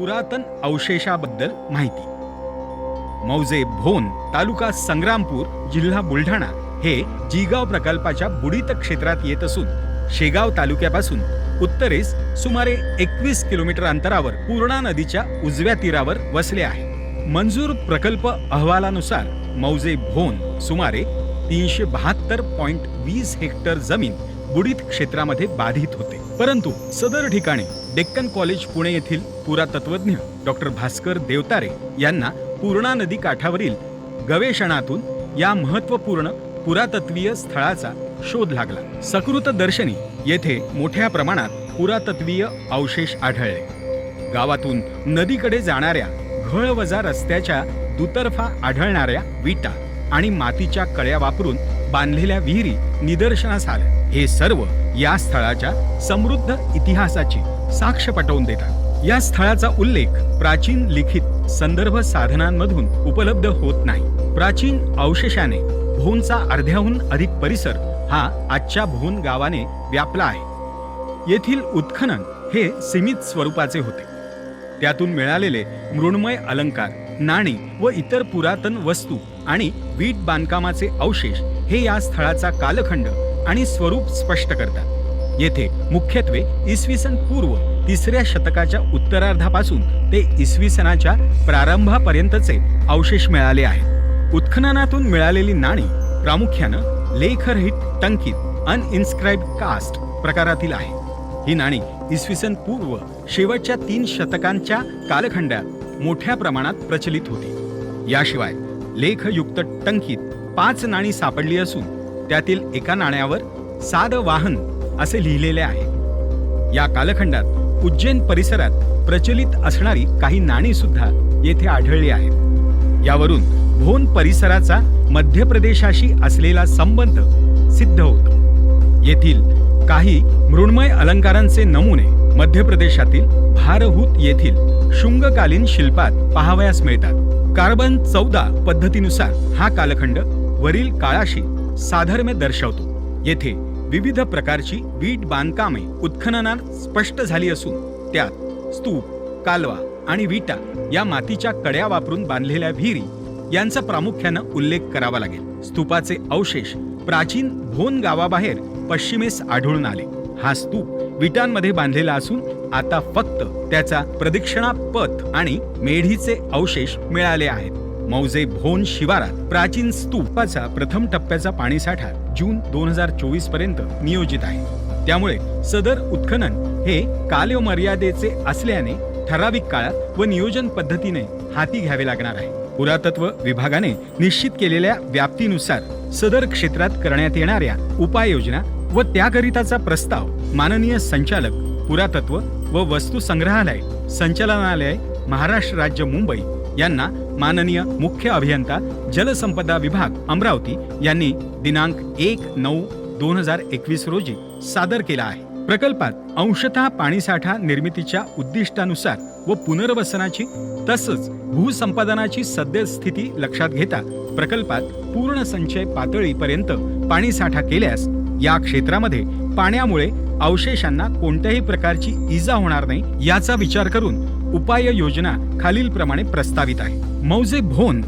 पुरातन अवशेषाबद्दल माहिती. मौजे भोन तालुका संग्रामपूर जिल्हा बुलढाणा हे जिगाव प्रकल्पाच्या बुडीत क्षेत्रात येत असून शेगाव तालुक्यापासून उत्तरेस सुमारे एकवीस किलोमीटर अंतरावर पूर्णा नदीच्या उजव्या तीरावर वसले आहे. मंजूर प्रकल्प अहवालानुसार मौजे भोन सुमारे तीनशे बहात्तर पॉइंट वीस हेक्टर जमीन बुडीत क्षेत्रामध्ये बाधित होते. परंतु सदर ठिकाणी डेक्कन कॉलेज पुणे येथील पुरातत्वज्ञ डॉक्टर भास्कर देवतारे यांना पूर्णा नदी काठावरील गवेषणातून या महत्त्वपूर्ण पुरातत्वीय स्थळाचा शोध लागला. सकृत दर्शनी येथे मोठ्या प्रमाणात पुरातत्वीय अवशेष आढळले. गावातून नदीकडे जाणाऱ्या घळवजा रस्त्याच्या दुतर्फा आढळणाऱ्या विटा आणि मातीच्या कळ्या वापरून बांधलेल्या विहिरी निदर्शनास आल्या. हे सर्व या स्थळाच्या समृद्ध इतिहासाची साक्ष पटवून देतात. या स्थळाचा उल्लेख प्राचीन लिखित संदर्भ साधनांमधून उपलब्ध होत नाही. प्राचीन अवशेषाने भोनचा अर्ध्याहून अधिक परिसर हा आजच्या भोन गावाने व्यापला आहे. येथील उत्खनन हे सीमित स्वरूपाचे होते. त्यातून मिळालेले मृण्मय अलंकार नाणी व इतर पुरातन वस्तू आणि वीट बांधकामाचे अवशेष हे या स्थळाचा कालखंड आणि स्वरूप स्पष्ट करतात. येथे मुख्यत्वे इसवी सन पूर्व तिसऱ्या शतकाच्या उत्तरार्धापासून ते इसवी सनाच्या प्रारंभापर्यंतचे अवशेष मिळाले आहेत. उत्खननातून मिळालेली नाणी प्रामुख्यानं लेखरहित टंकित अनइन्स्क्राईब कास्ट प्रकारातील आहे. ही नाणी इसवी सन पूर्व शेवटच्या तीन शतकांच्या कालखंडात मोठ्या प्रमाणात प्रचलित होती. याशिवाय लेखयुक्त टंकीत पाच नाणी सापडली असून त्यातील एका नाण्यावर साद वाहन असे लिहिलेले आहे. या कालखंडात उज्जैन परिसरात प्रचलित असणारी काही नाणी सुद्धा येथे आढळली आहेत. यावरून भोन परिसराचा मध्य प्रदेशाशी असलेला संबंध सिद्ध होतो. येथील काही मृण्मय अलंकारांचे नमुने मध्य प्रदेशातील भारहूत येथील शुंगकालीन शिल्पात पाहावयास मिळतात. कार्बन चौदा पद्धतीनुसार हा कालखंड वरील काळाशी साधर्म्य दर्शवतो. येथे विविध प्रकारची वीट बांधकामे उत्खननात स्पष्ट झाली असून त्यात स्तूप कालवा आणि विटा या मातीच्या कड्या वापरून बांधलेल्या विहिरी यांचा प्रामुख्यानं उल्लेख करावा लागेल. स्तूपाचे अवशेष प्राचीन भोन गावाबाहेर पश्चिमेस आढळून आले. हा स्तूप विटांमध्ये बांधलेला असून आता फक्त त्याचा प्रदक्षिणा पथ आणि मेढीचे अवशेष मिळाले आहेत. मौजे भोन शिवारात प्राचीन स्तूपाचा प्रथम टप्प्याचा पाणीसाठा जून दोन हजार चोवीसपर्यंत नियोजित आहे. त्यामुळे सदर उत्खनन हे कालमर्यादेचे असल्याने ठराविक काळात व नियोजन पद्धतीने हाती घ्यावे लागणार आहे. पुरातत्व विभागाने निश्चित केलेल्या व्याप्तीनुसार सदर क्षेत्रात करण्यात येणाऱ्या उपाययोजना व त्याकरिताचा प्रस्ताव माननीय संचालक पुरातत्व व वस्तू संग्रहालय संचालनालय महाराष्ट्र राज्य मुंबई यांना माननीय मुख्य अभियंता जलसंपदा विभाग अमरावती यांनी दिनांक एक नऊ दोन हजार एकवीस रोजी सादर केला आहे. प्रकल्पात अंशतः पाणीसाठा निर्मितीच्या उद्दिष्टानुसार व पुनर्वसनाची तसंच भूसंपादनाची सद्यस्थिती लक्षात घेता प्रकल्पात पूर्ण संचय पातळीपर्यंत पाणीसाठा केल्यास या क्षेत्रामध्ये पाण्यामुळे अवशेषांना कोणत्याही प्रकारची इजा होणार नाही याचा विचार करून उपाययोजना खालीलप्रमाणे प्रस्तावित आहे. मौजे भोन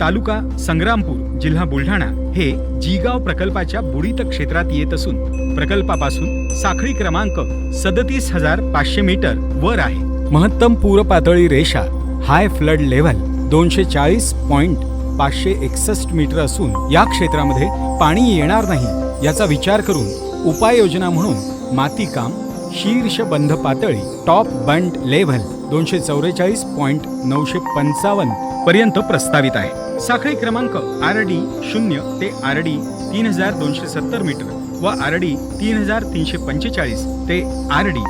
तालुका संग्रामपूर जिल्हा बुलढाणा हे जिगाव प्रकल्पाच्या बुडीत क्षेत्रात येत असून प्रकल्पापासून साखळी क्रमांक सदतीस हजार पाचशे मीटर वर आहे. महत्तम पूर पातळी रेषा हाय फ्लड लेव्हल दोनशे चाळीस पॉइंट पाचशे एकसष्ट मीटर असून या क्षेत्रामध्ये पाणी येणार नाही. याचा विचार करून उपाययोजना म्हणून मातीकाम शीर्ष बंध पातळी टॉप बंट लेव्हल दोनशे चौवेचाळीस पॉईंट नऊशे पंचावन्न पर्यंत प्रस्तावित आहे. साखळी क्रमांक आर डी शून्य ते आर डी तीन हजार दोनशे सत्तर मीटर व आर डी तीन हजार तीनशे पंचेचाळीस ते आर डी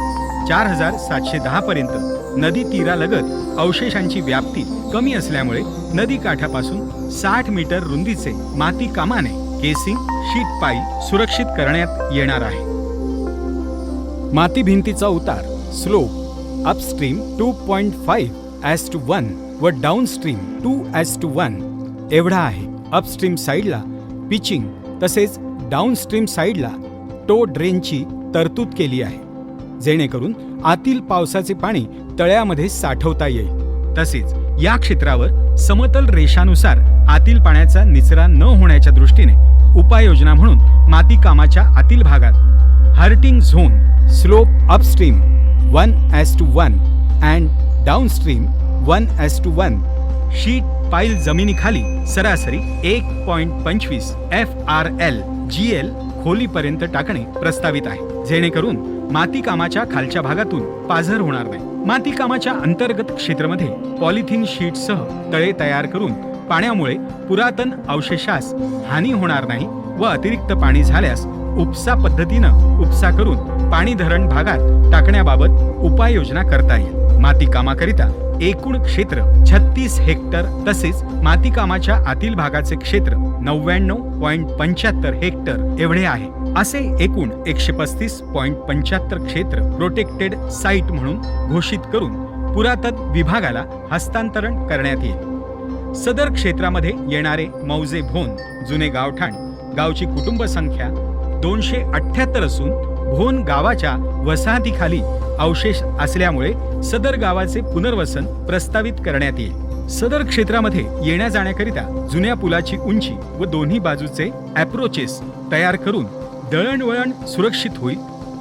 चार हजार सातशे दहा पर्यंत नदी तीरालगत अवशेषांची व्याप्ती कमी असल्यामुळे नदी काठापासून साठ मीटर रुंदीचे माती कामाने केसिंग शीट पाई सुरक्षित करण्यात येणार आहे. माती भिंतीचा उतार slope upstream two point five as two one व downstream two as two one एवढा आहे. अपस्ट्रीम साईडला पिचिंग तसेच डाऊनस्ट्रीम साईडला टो ड्रेनची तरतूद केली आहे. जेणेकरून आतील पावसाचे पाणी तळ्यामध्ये साठवता येईल. तसेच या क्षेत्रावर समतल रेषानुसार आतील पाण्याचा निचरा न होण्याच्या दृष्टीने उपाययोजना म्हणून माती कामाच्या आतील भागात. Hearting zone slope upstream one as two one and downstream one as two one sheet pile जमिनीखाली सरासरी एक पॉईंट पंचवीस F R L G L खोलीपर्यंत टाकणे प्रस्तावित आहे. जेणेकरून माती कामाच्या खालच्या भागातून पाझर होणार नाही. माती कामाच्या अंतर्गत क्षेत्रामध्ये पॉलिथिन शीटसह तळे तयार करून पाण्यामुळे पुरातन अवशेषास हानी होणार नाही व अतिरिक्त पाणी झाल्यास उपसा पद्धतीनं उपसा करून पाणी धरण भागात टाकण्याबाबत उपाययोजना करता येईल. माती कामाकरिता एकूण क्षेत्र छत्तीस हेक्टर तसेच मातीकामाच्या आतील भागाचे क्षेत्र नव्याण्णव पॉइंट पंच्याहत्तर हेक्टर एवढे आहे. असे एकूण एकशे पस्तीस पॉइंट पंच्याहत्तर क्षेत्र प्रोटेक्टेड साईट म्हणून घोषित करून पुरातन विभागाला हस्तांतरण करण्यात येईल. सदर क्षेत्रामध्ये येणारे मौजे भोन जुने गावठाण गावची कुटुंब संख्या दोनशे अठ्ठ्याहत्तर असून भोन गावाच्या वसाहतीखाली अवशेष असल्यामुळे सदर गावाचे पुनर्वसन प्रस्तावित करण्यात येईल. सदर क्षेत्रामध्ये येण्या जाण्याकरिता जुन्या पुलाची उंची व दोन्ही बाजूचे अप्रोचेस तयार करून दळणवळण सुरक्षित होईल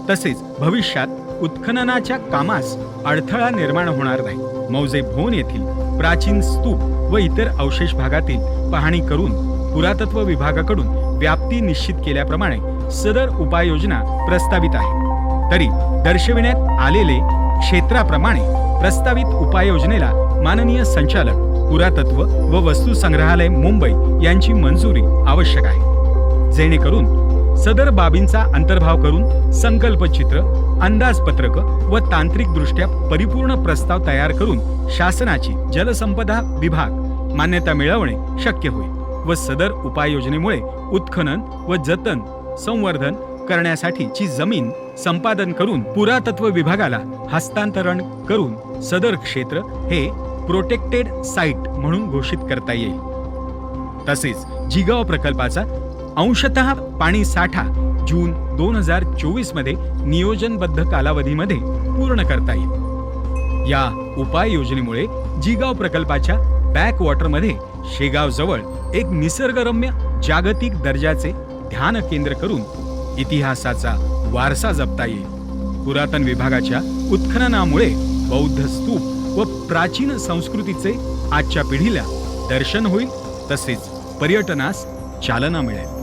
तसेच भविष्यात उत्खननाच्या कामास अडथळा निर्माण होणार नाही. मौजे भोन येथील प्राचीन स्तूप व इतर अवशेष भागातील पाहणी करून पुरातत्व विभागाकडून व्याप्ती निश्चित केल्याप्रमाणे सदर उपाययोजना प्रस्तावित आहे. तरी दर्शविण्यात आलेले क्षेत्राप्रमाणे प्रस्तावित उपाययोजनेला माननीय संचालक पुरातत्व व वस्तू संग्रहालय मुंबई यांची मंजुरी आवश्यक आहे. जेणेकरून सदर बाबींचा अंतर्भाव करून संकल्पचित्र अंदाजपत्रक व तांत्रिकदृष्ट्या परिपूर्ण प्रस्ताव तयार करून शासनाची जलसंपदा विभाग मान्यता मिळवणे शक्य होईल व सदर उपाययोजनेमुळे उत्खनन व जतन संवर्धन करण्यासाठीची जमीन संपादन करून पुरातत्व विभागाला हस्तांतरण करून सदर क्षेत्र हे प्रोटेक्टेड साईट म्हणून घोषित करता येईल. तसेच जिगाव प्रकल्पाचा अंशतः पाणी साठा जून दोन हजार चोवीसमध्ये नियोजनबद्ध कालावधीमध्ये पूर्ण करता येईल. या उपाययोजनेमुळे जिगाव प्रकल्पाच्या बॅक वॉटरमध्ये शेगाव जवळ एक निसर्गरम्य जागतिक दर्जाचे ध्यान केंद्र करून इतिहासाचा वारसा जपता येईल. पुरातन विभागाच्या उत्खननामुळे बौद्ध स्तूप व प्राचीन संस्कृतीचे आजच्या पिढीला दर्शन होईल तसेच पर्यटनास चालना मिळेल.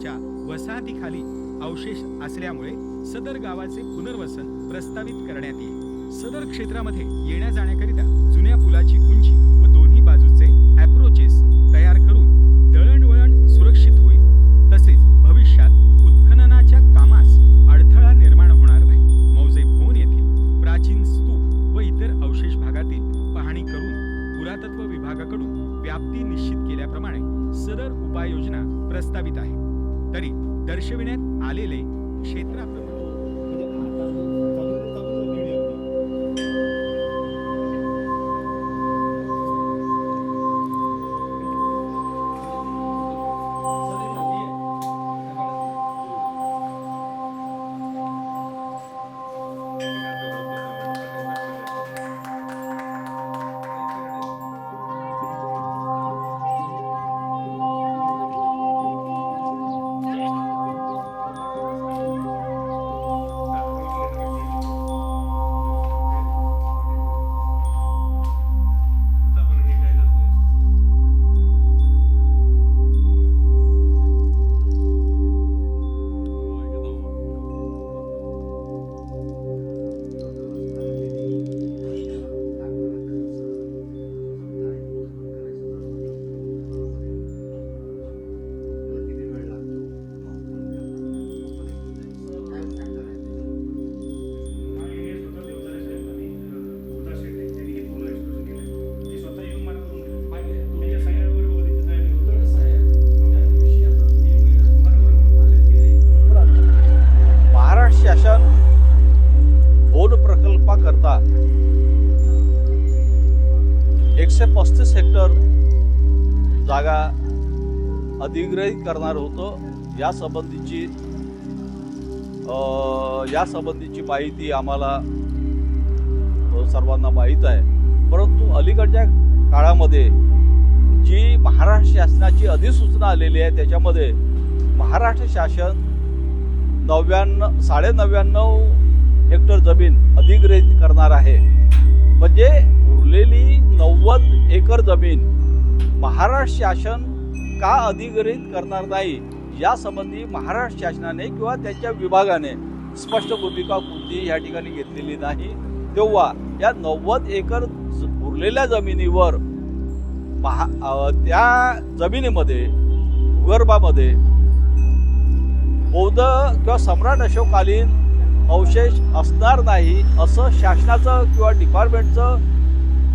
भोन गावाच्या वसाहतीखाली अवशेष असल्यामुळे सदर गावाचे पुनर्वसन प्रस्तावित करण्यात येईल. सदर क्षेत्रामध्ये येण्या जाण्याकरिता जुन्या पुलाची उंची व दोन्ही बाजूचे अप्रोचेस तयार करून दळणवळण सुरक्षित होईल. तसेच भविष्यात उत्खननाच्या कामास अडथळा निर्माण होणार नाही. मौजे भोन येथील प्राचीन स्तूप व इतर अवशेष भागातील पाहणी करून पुरातत्व विभागाकडून व्याप्ती निश्चित केल्याप्रमाणे सदर उपाययोजना प्रस्तावित आहे. तरी दर्शविण्यात आलेले क्षेत्राप्रमाणे. एकशे पस्तीस हेक्टर जागा अधिग्रहित करणार होतं. यासंबंधीची यासंबंधीची माहिती आम्हाला सर्वांना माहीत आहे. परंतु अलीकडच्या काळामध्ये जी महाराष्ट्र शासनाची अधिसूचना आलेली आहे त्याच्यामध्ये महाराष्ट्र शासन नव्याण्णव साडे नव्याण्णव हेक्टर जमीन अधिग्रहित करणार आहे. म्हणजे उरलेली नव्वद एकर जमीन महाराष्ट्र शासन का अधिग्रहित करणार नाही यासंबंधी महाराष्ट्र शासनाने किंवा त्यांच्या विभागाने स्पष्ट भूमिका कोणतीही या ठिकाणी घेतलेली नाही. तेव्हा या नव्वद एकर उरलेल्या जमिनीवर महा त्या जमिनीमध्ये भूगर्भामध्ये बौद्ध किंवा सम्राट अशोककालीन अवशेष असणार नाही असं शासनाचं किंवा डिपार्टमेंटचं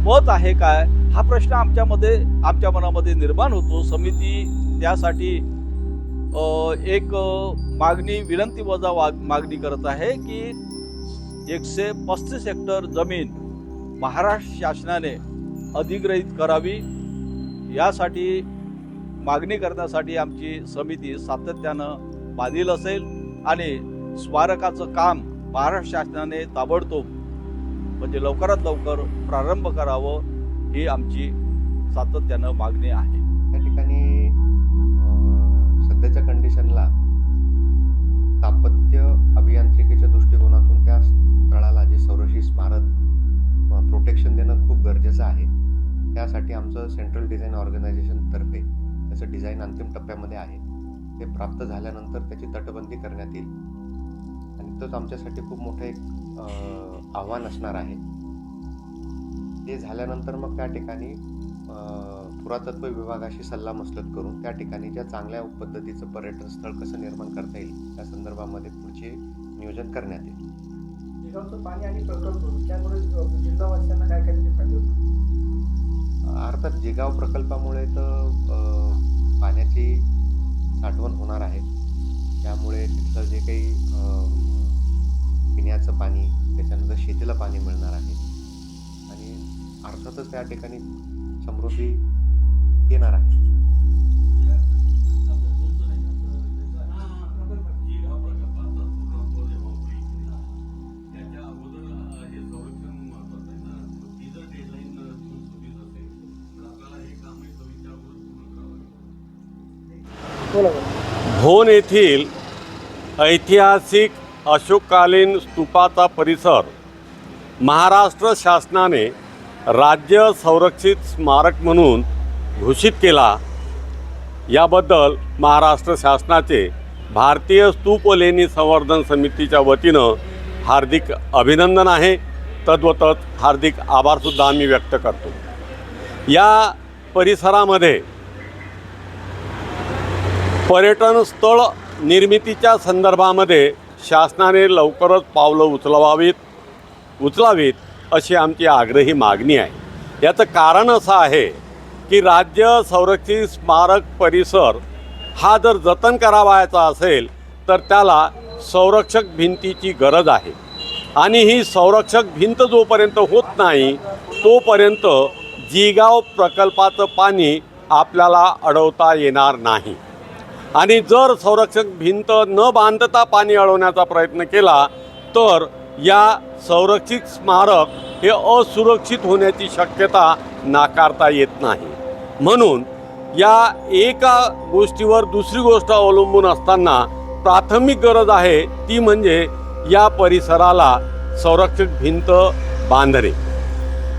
मत आहे काय? हा प्रश्न आमच्यामध्ये आमच्या मनामध्ये निर्माण होतो. समिती त्यासाठी एक मागणी विनंती वजा वाग मागणी करत आहे की एकशे पस्तीस हेक्टर जमीन महाराष्ट्र शासनाने अधिग्रहित करावी. यासाठी मागणी करण्यासाठी आमची समिती सातत्यानं बांधील असेल आणि स्मारकाचं काम महाराष्ट्र शासनाने ताबडतोब म्हणजे लवकरात लवकर प्रारंभ करावं ही आमची सातत्यानं मागणी आहे. त्या ठिकाणी सध्याच्या कंडिशनला स्थापत्य अभियांत्रिकीच्या दृष्टिकोनातून त्या स्थळाला जे संरक्षित स्मारक प्रोटेक्शन देणं खूप गरजेचं आहे. त्यासाठी आमचं सेंट्रल डिझाईन ऑर्गनायझेशनतर्फे त्याचं डिझाईन अंतिम टप्प्यामध्ये आहे. ते प्राप्त झाल्यानंतर त्याची तटबंदी करण्यात येईल. तोच आमच्यासाठी खूप मोठं एक आव्हान असणार आहे. ते झाल्यानंतर मग त्या ठिकाणी पुरातत्व विभागाशी सल्लामसलत करून त्या ठिकाणी ज्या चांगल्या पद्धतीचं पर्यटन स्थळ कसं निर्माण करता येईल त्या संदर्भामध्ये पुढचे नियोजन करण्यात येईल. जिगावचं पाणी आणि प्रकल्प त्यामुळे अ, जिल्हावासियांना काय काय त्याचे फायदे होतात अर्थात जिगाव प्रकल्पामुळे तर पाण्याची साठवण होणार आहे. त्यामुळे तिथलं जे काही पिण्याचं पाणी त्याच्यानंतर शेतीला पाणी मिळणार आहे. आणि अर्थातच त्या ठिकाणी समृद्धी येणार आहे. भोन येथील ऐतिहासिक अशोककालीन स्तूपाचा परिसर. महाराष्ट्र शासनाने राज्य संरक्षित स्मारक म्हणून घोषित केला. याबद्दल महाराष्ट्र शासनाचे भारतीय स्तूप लेणी संवर्धन समितीच्या वतीनं हार्दिक अभिनंदन आहे. तद्वतच हार्दिक आभारसुद्धा आम्ही व्यक्त करतो. या परिसरामध्ये पर्यटन स्थळ निर्मितीच्या संदर्भामध्ये शासनाने लवकरच पावलं उचलवावीत उचलावीत अशी आमची आग्रही मागणी आहे. याचं कारण असं आहे की राज्य संरक्षित स्मारक परिसर हा जर जतन करावायचा असेल तर त्याला संरक्षक भिंतीची गरज आहे. आणि ही संरक्षक भिंत जोपर्यंत होत नाही तोपर्यंत जिगाव प्रकल्पाचं पाणी आपल्याला अडवता येणार नाही. आणि जर संरक्षक भिंत न बांधता पाणी अडवण्याचा प्रयत्न केला तर या संरक्षित स्मारक हे असुरक्षित होण्याची शक्यता नाकारता येत नाही. म्हणून या एका गोष्टीवर दुसरी गोष्ट अवलंबून असताना प्राथमिक गरज आहे ती म्हणजे या परिसराला संरक्षक भिंत बांधणे.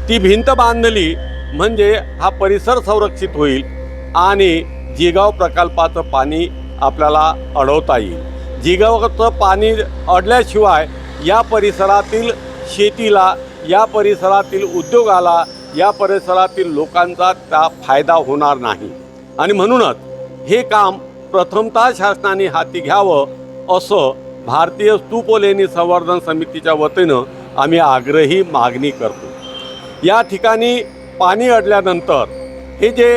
ती भिंत बांधली म्हणजे हा परिसर संरक्षित होईल आणि जिगाव प्रकल्पाचं पाणी आपल्याला अडवता येईल. जिगावचं पाणी अडल्याशिवाय या परिसरातील शेतीला या परिसरातील उद्योगाला या परिसरातील लोकांचा त्या फायदा होणार नाही. आणि म्हणूनच हे काम प्रथमतः शासनाने हाती घ्यावं असं भारतीय स्तूप लेणी संवर्धन समितीच्या वतीनं आम्ही आग्रही मागणी करतो. या ठिकाणी पाणी अडल्यानंतर हे जे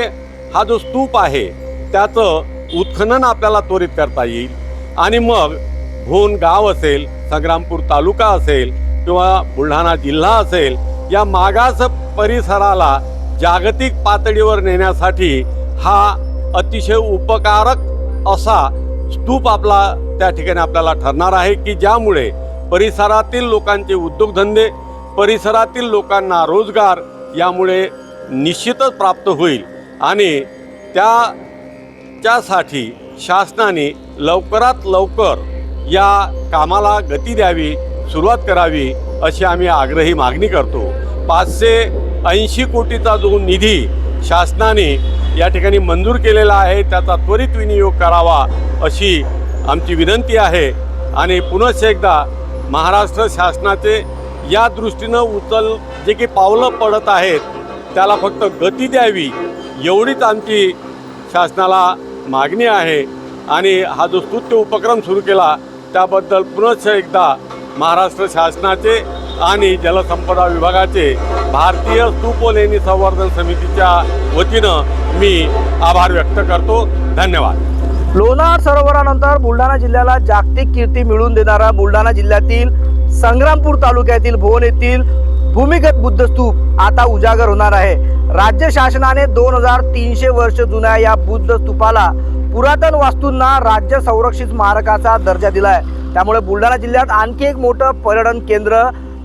हा जो स्तूप आहे त्याचं उत्खनन आपल्याला त्वरित करता येईल. आणि मग भोन गाव असेल संग्रामपूर तालुका असेल किंवा बुलढाणा जिल्हा असेल या मागास परिसराला जागतिक पातळीवर नेण्यासाठी हा अतिशय उपकारक असा स्तूप आपला त्या ठिकाणी आपल्याला ठरणार आहे की ज्यामुळे परिसरातील लोकांचे उद्योगधंदे परिसरातील लोकांना रोजगार यामुळे निश्चितच प्राप्त होईल. आणि त्या त्यासाठी शासनाने लवकरात लवकर या कामाला गती द्यावी सुरुवात करावी अशी आम्ही आग्रही मागणी करतो. पाचशे ऐंशी कोटीचा जो निधी शासनाने या ठिकाणी मंजूर केलेला आहे त्याचा त्वरित विनियोग करावा अशी आमची विनंती आहे. आणि पुनश्च एकदा महाराष्ट्र शासनाचे या दृष्टीनं उचल जे की पावलं पडत आहेत त्याला फक्त गती द्यावी एवढीच आमची शासनाला मागणी आहे. आणि हा जो स्तुत्य उपक्रम सुरू केला त्याबद्दल पुनश्च एकदा महाराष्ट्र शासनाचे आणि जलसंपदा विभागाचे भारतीय स्तूप लेणी संवर्धन समितीच्या वतीनं मी आभार व्यक्त करतो. धन्यवाद. लोणार सरोवरानंतर बुलढाणा जिल्ह्याला जागतिक कीर्ती मिळवून देणारा बुलढाणा जिल्ह्यातील संग्रामपूर तालुक्यातील भुवन येथील भूमिगत बुद्ध स्तूप आता उजागर होणार आहे. राज्य शासनाने दोन हजार तीनशे वर्ष जुन्या या बुद्ध स्तूपाला पुरातन वास्तूंना राज्य संरक्षित स्मारकाचा दर्जा दिला आहे त्यामुळे बुलढाणा जिल्ह्यात आणखी एक मोठं पर्यटन केंद्र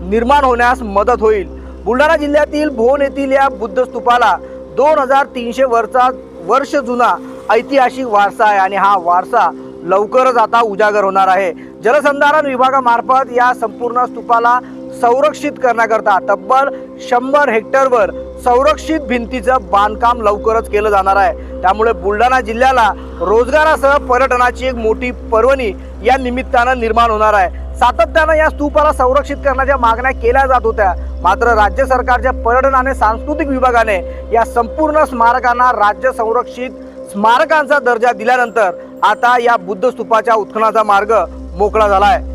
निर्माण होण्यास मदत होईल. बुलढाणा जिल्ह्यातील भोन येथील या बुद्ध स्तूपाला दोन हजार तीनशे वर्षा वर्ष जुना ऐतिहासिक वारसा आहे आणि हा वारसा लवकरच आता उजागर होणार आहे. जलसंधारण विभागामार्फत या संपूर्ण स्तूपाला संरक्षित करण्याकरता तब्बल शंभर हेक्टरवर संरक्षित भिंतीचं बांधकाम लवकरच केलं जाणार आहे. त्यामुळे बुलढाणा जिल्ह्याला रोजगारासह पर्यटनाची एक मोठी पर्वणी या निमित्तानं निर्माण होणार आहे. सातत्यानं या स्तूपाला संरक्षित करण्याच्या मागण्या केल्या जात होत्या. मात्र राज्य सरकारच्या पर्यटन आणि सांस्कृतिक विभागाने या संपूर्ण स्मारकांना राज्य संरक्षित स्मारकांचा दर्जा दिल्यानंतर आता या बुद्ध स्तूपाच्या उत्खनाचा मार्ग मोकळा झाला आहे.